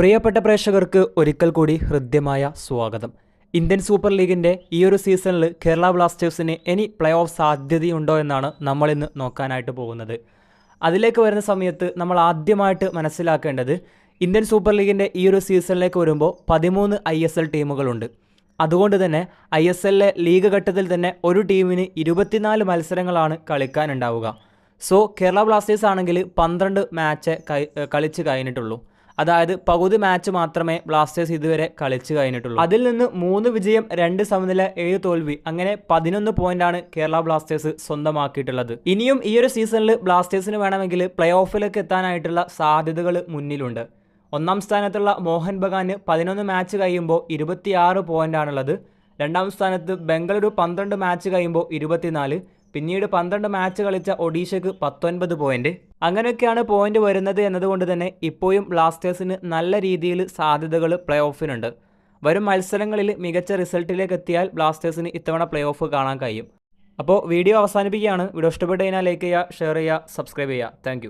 പ്രിയപ്പെട്ട പ്രേക്ഷകർക്ക് ഒരിക്കൽ കൂടി ഹൃദ്യമായ സ്വാഗതം. ഇന്ത്യൻ സൂപ്പർ ലീഗിന്റെ ഈ ഒരു സീസണിൽ കേരള ബ്ലാസ്റ്റേഴ്സിന് ഇനി പ്ലേ ഓഫ് സാധ്യതയുണ്ടോ എന്നാണ് നമ്മളിന്ന് നോക്കാനായിട്ട് പോകുന്നത്. അതിലേക്ക് വരുന്ന സമയത്ത് നമ്മൾ ആദ്യമായിട്ട് മനസ്സിലാക്കേണ്ടത് ഇന്ത്യൻ സൂപ്പർ ലീഗിന്റെ ഈ ഒരു സീസണിലേക്ക് വരുമ്പോൾ പതിമൂന്ന് ഐ എസ് എൽ ടീമുകളുണ്ട്. അതുകൊണ്ട് തന്നെ ഐ എസ് എല്ലിലെ ലീഗ് ഘട്ടത്തിൽ തന്നെ ഒരു ടീമിന് ഇരുപത്തിനാല് മത്സരങ്ങളാണ് കളിക്കാനുണ്ടാവുക. സോ കേരള ബ്ലാസ്റ്റേഴ്സ് ആണെങ്കിൽ പന്ത്രണ്ട് മാച്ച് കളിച്ച് കഴിഞ്ഞിട്ടുള്ളൂ. അതായത് പകുതി മാച്ച് മാത്രമേ ബ്ലാസ്റ്റേഴ്സ് ഇതുവരെ കളിച്ചു കഴിഞ്ഞിട്ടുള്ളൂ. അതിൽ നിന്ന് മൂന്ന് വിജയം രണ്ട് സമനില ഏഴ് തോൽവി അങ്ങനെ പതിനൊന്ന് ആണ് കേരള ബ്ലാസ്റ്റേഴ്സ് സ്വന്തമാക്കിയിട്ടുള്ളത്. ഇനിയും ഈ ഒരു സീസണിൽ ബ്ലാസ്റ്റേഴ്സിന് വേണമെങ്കിൽ പ്ലേ ഓഫിലേക്ക് എത്താനായിട്ടുള്ള സാധ്യതകൾ മുന്നിലുണ്ട്. ഒന്നാം സ്ഥാനത്തുള്ള മോഹൻ ബഗാന് പതിനൊന്ന് മാച്ച് കഴിയുമ്പോൾ ഇരുപത്തിയാറ് പോയിന്റാണുള്ളത് രണ്ടാം സ്ഥാനത്ത് ബംഗളൂരു പന്ത്രണ്ട് മാച്ച് കഴിയുമ്പോൾ ഇരുപത്തിനാല്. പിന്നീട് പന്ത്രണ്ട് മാച്ച് കളിച്ച ഒഡീഷയ്ക്ക് പത്തൊൻപത് പോയിന്റ് അങ്ങനെയൊക്കെയാണ് പോയിന്റ് വരുന്നത് എന്നതുകൊണ്ട് തന്നെ ഇപ്പോഴും ബ്ലാസ്റ്റേഴ്സിന് നല്ല രീതിയിൽ സാധ്യതകൾ പ്ലേ ഓഫിനുണ്ട് വരും മത്സരങ്ങളിൽ മികച്ച റിസൾട്ടിലേക്ക് എത്തിയാൽ ബ്ലാസ്റ്റേഴ്സിന് ഇത്തവണ പ്ലേ ഓഫ് കാണാൻ കഴിയും. അപ്പോൾ വീഡിയോ അവസാനിപ്പിക്കുകയാണ്. വീഡിയോ ഇഷ്ടപ്പെട്ട് കഴിഞ്ഞാൽ ലൈക്ക് ചെയ്യുക ഷെയർ ചെയ്യുക സബ്സ്ക്രൈബ് ചെയ്യുക. താങ്ക്